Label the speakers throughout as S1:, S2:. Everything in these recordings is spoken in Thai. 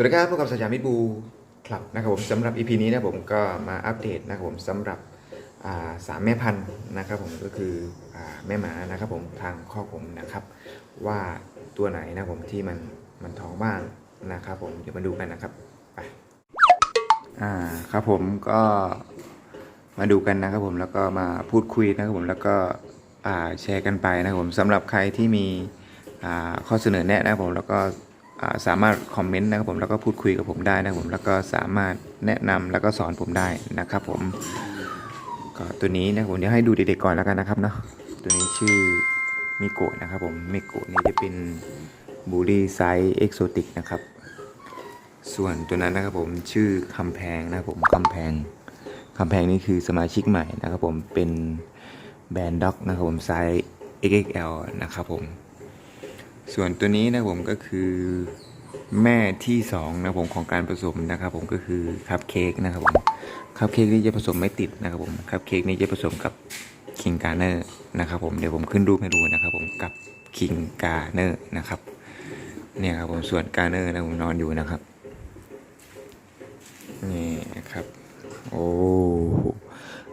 S1: วัสดีครับพบกับสยามิบูคลับนะครับผมสำหรับ EP นี้นะผมก็มาอัปเดตนะครับผมสำหรับาสามแม่พันธุ์นะครับผมก็คืออแม่หมานะครับผมทางข้อผมนะครับ ว่าตัวไหนนะผมที่มันมันท้องบ้างนะครับผมเดี๋ยวมาดูกันนะครับไปอ่าครับผมก็มาดูกันนะครับผมแล้วก็มาพูดคุยนะครับผมแล้วก็แชร์กันไปนะครับผมสำหรับใครที่มีข้อเสนอแนะนะครับผมแล้วก็ สามารถคอมเมนต์นะครับผมแล้วก็พูดคุยกับผมได้นะครับผมแล้วก็สามารถแนะนำแล้วก็สอนผมได้นะครับผมก็ตัวนี้นะผมเดี๋ยวให้ดูเด็กๆก่อนแล้วกันนะครับเนาะตัวนี้ชื่อมิโกะนะครับผมมิโกะนี่จะเป็นบูลี่ไซส์เอ็กโซติกนะครับส่วนตัวนั้นนะครับผมชื่อคำแพงนะครับผมคำแพงคำแพงนี่คือสมาชิกใหม่นะครับผมเป็นแบรนด์ด็อกนะครับผมไซส์ XXL นะครับผม ส่วนตัวนี้นะผมก็คือแม่ที่สองนะผมของการผสมนะครับผมก็คือคัพเค้กนะครับผมคัพเค้กนี่จะผสมไม่ติดนะครับผมคัพเค้กนี่จะผสมกับคิงการเนอร์นะครับผมเดี๋ยวผมขึ้นรูปให้ดูนะครับผมกับคิงการเนอร์นะครับเนี่ยครับผมส่วนการเนอร์นะผมนอนอยู่นะครับนี่นะครับโอ้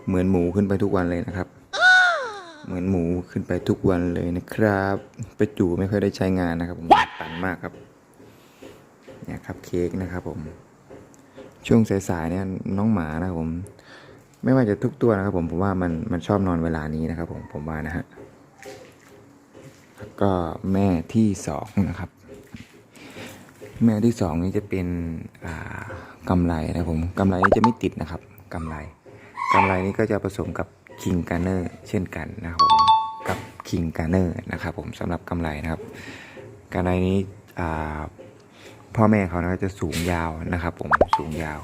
S1: เหมือนหมูขึ้นไปทุกวันเลยนะครับ เหมือนหมูขึ้นไปทุกวันเลยนะครับ ไปจูไม่ค่อยได้ใช้งานนะครับผมปั่นมากครับเนี่ยครับเค้กนะครับผม ช่วงสายๆเนี่ยน้องหมานะครับผม ไม่ว่าจะทุกตัวนะครับ ผมผมว่ามันมันชอบนอนเวลานี้นะครับ ผมผมว่านะฮะแล้วก็แม่ที่สองนะครับ แม่ที่สองนี่จะเป็นอ่ากำไรนะครับผมกำไรนี่จะไม่ติดนะครับกำไรกำไรนี่ก็จะผสมกับ คิงการเนอร์เช่นกันนะครับผมกับคิงการเนอร์นะครับผมสำหรับกำไรนะครับกำไรนี้พ่อแม่เขานะจะสูงยาวนะครับผมสูงยาว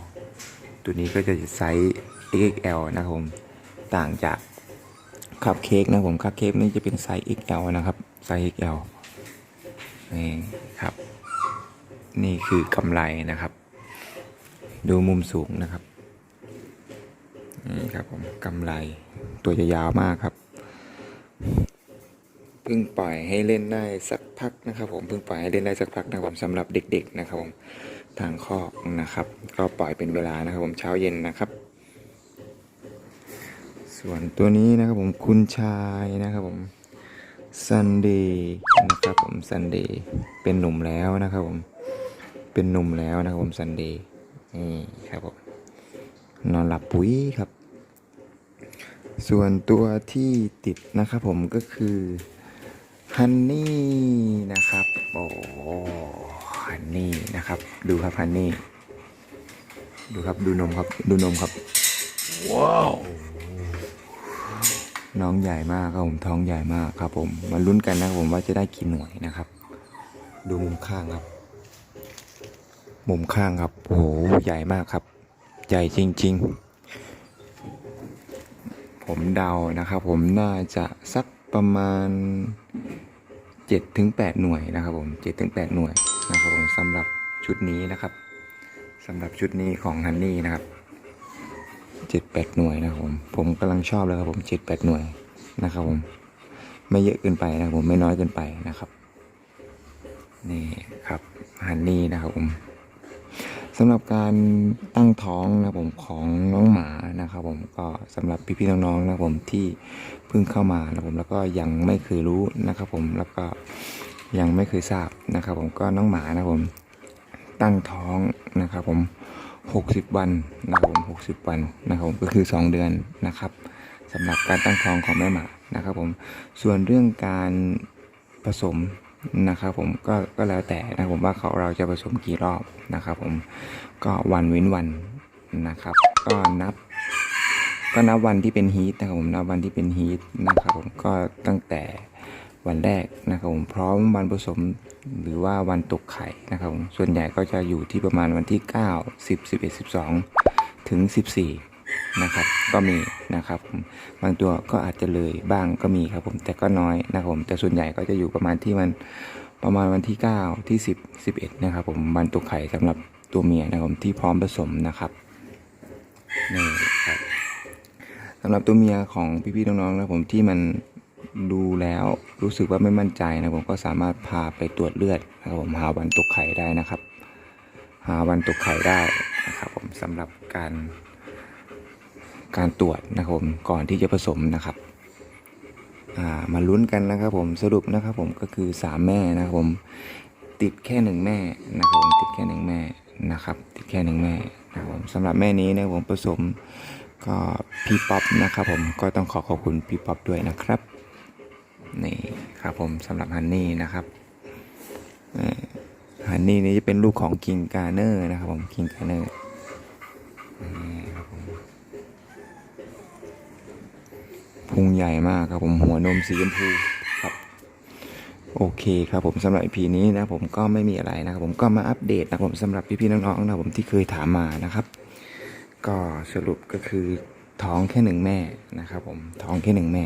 S1: ตัวนี้ก็จะไซส์ XL นะครับผมต่างจากคัพเค้กนะครับผมคัพเค้กนี่จะเป็นไซส์ XL นะครับไซส์ XL นี่ครับ นี่คือกำไรนะครับ ดูมุมสูงนะครับ นี่ครับผมกำไรตัวจะยาวมากครับเพิ่งปล่อยให้เล่นได้สักพักนะครับ ผมเพิ่งปล่อยให้เล่นได้สักพักนะครับผมสำหรับเด็ก ๆนะครับผมทางคอนะครับ ก็ปล่อยเป็นเวลานะครับ ผมเช้าเย็นนะครับ ส่วนตัวนี้นะครับผมคุณชายนะครับผมซันเดย์นะครับผมซันเดย์เป็นหนุ่มแล้วนะครับผมเป็นหนุ่มแล้วนะครับผมซันเดย์นี่ครับผม นอนหลับปุ๋ยครับ ส่วนตัวที่ติดนะครับผมก็คือฮันนี่นะครับโอ้ฮันนี่นะครับ ดูครับฮันนี่ ดูครับดูนมครับ ดูนมครับน้องใหญ่มากครับผมท้องใหญ่มากครับผมมาลุ้นกันนะครับผมว่าจะได้กี่หน่วยนะครับ ดูมุมข้างครับ มุมข้างครับโอ้โหใหญ่มากครับ ใหญ่จริง ๆ ผมเดานะครับ ผมน่าจะสักประมาณ7ถึง8หน่วยนะครับผม7ถึง8หน่วยนะครับผมสำหรับชุดนี้นะครับสำหรับชุดนี้ของฮันนี่นะครับเจ็ดแปดหน่วยนะครับผมผมกำลังชอบเลยครับผมเจ็ดแปดหน่วยนะครับผมไม่เยอะเกินไปนะครับผมไม่น้อยเกินไปนะครับนี่ครับฮันนี่นะครับผม สำหรับการตั้งท้องนะผมของน้องหมานะครับผมก็สำหรับพี่ๆน้องๆนะผมที่เพิ่งเข้ามานะผมแล้วก็ยังไม่เคยรู้นะครับผมแล้วก็ยังไม่เคยทราบนะครับผมก็น้องหมานะผมตั้งท้องนะครับผม60 วันนะครับผม60 วันนะครับผมก็คือ 2 เดือนนะครับสำหรับการตั้งท้องของแม่หมานะครับผมส่วนเรื่องการผสม นะครับผมก็ก็แล้วแต่นะผมว่าเขาเราจะผสมกี่รอบนะครับผมก็วันเว้นวันนะครับ ก็นับ ก็นับวันที่เป็นฮีทนะครับผมนับวันที่เป็นฮีทนะครับผมก็ตั้งแต่วันแรกนะครับผมพร้อมวันผสมหรือว่าวันตกไข่นะครับผมส่วนใหญ่ก็จะอยู่ที่ประมาณวันที่ 9 10 11 12 ถึง 14 นะครับ ก็มีนะครับ บางตัวก็อาจจะเลยบ้างก็มีครับผม แต่ก็น้อยนะครับผม แต่ส่วนใหญ่ก็จะอยู่ประมาณที่มันประมาณวันที่ 9 ที่ 10 11 นะครับผมวันตกไข่สำหรับตัวเมียนะครับผมที่พร้อมผสมนะครับนี่ครับสำหรับตัวเมียของพี่ๆน้องๆนะผมที่มันดูแล้วรู้สึกว่าไม่มั่นใจนะผมก็สามารถพาไปตรวจเลือดนะครับผมหาวันตกไข่ได้นะครับ หาวันตกไข่ได้นะครับผมสำหรับการ การตรวจนะครับผมก่อนที่จะผสมนะครับามาลุ้นกันนะครับผมสรุปนะครับผมก็คือสามแม่นะครับผมติดแค่หนึ่งแม่นะครับผมติดแค่หนึ่งแม่นะครับ ติดแค่หนึ่งแม่นะครับผมสำหรับแม่นี้นะผมผสมก็พี่ป๊อปนะครับผมก็ต้องขอขอบคุณพี่ป๊อปด้วยนะครับนี่ครับผมสำหรับฮันนี่นะครับฮันนี่นี่จะเป็นลูกของคิงการเนอร์นะครับผมคิงการเนอร์นี่ครับผม พุงใหญ่มากครับผมหัวนมสีชมพูครับโอเคครับผมสำหรับ EP นี้นะผมก็ไม่มีอะไรนะครับผมก็มาอัปเดตนะผมสำหรับพี่ๆน้องๆนะครับผมที่เคยถามมานะครับ ก็สรุปก็คือท้องแค่หนึ่งแม่นะครับ ผมท้องแค่หนึ่งแม่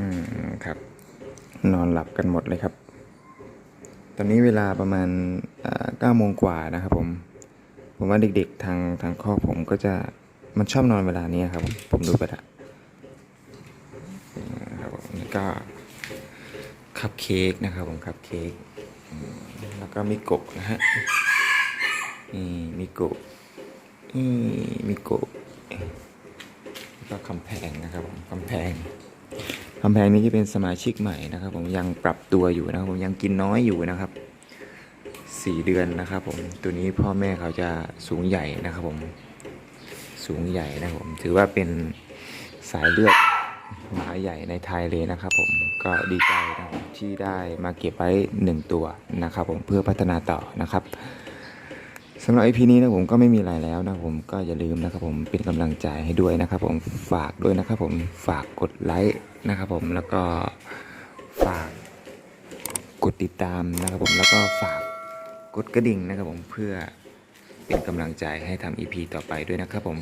S1: อืมครับ นอนหลับกันหมดเลยครับ ตอนนี้เวลาประมาณเก้าโมงกว่านะครับ ผม ผมว่าเด็กๆทางทางครอบผมก็จะมันชอบนอนเวลานี้ครับ ผมดูไปละ ก็คัพเค้กนะครับผมคัพเค้กแล้วก็มิโกะนะฮะนี่มิโกะนี่มิโกะแล้วก็คำแพงนะครับผมคำแพงคำแพงนี้จะเป็นสมาชิกใหม่นะครับ ผมยังปรับตัวอยู่นะครับ ผมยังกินน้อยอยู่นะครับสี่เดือนนะครับ ผมตัวนี้พ่อแม่เขาจะสูงใหญ่นะครับ ผมสูงใหญ่นะครับผมถือว่าเป็นสายเลือด หมาใหญ่ในไทยเลยนะครับผมก็ดีใจนะที่ได้มาเก็บไว้หนึ่งตัวนะครับผมเพื่อพัฒนาต่อนะครับสำหรับ EP นี้นะผมก็ไม่มีอะไรแล้วนะผมก็อย่าลืมนะครับผมเป็นกำลังใจให้ด้วยนะครับผมฝากด้วยนะครับผมฝากกดไลค์นะครับผมแล้วก็ฝากกดติดตามนะครับผมแล้วก็ฝากกดกระดิ่งนะครับผมเพื่อเป็นกำลังใจให้ทำ EP ต่อไปด้วยนะครับผม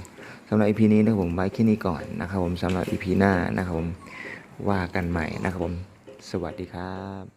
S1: สำหรับ EP นี้นะครับผมไว้แค่นี้ก่อนนะครับผมสำหรับ EP หน้านะครับผมว่ากันใหม่นะครับผม สวัสดีครับ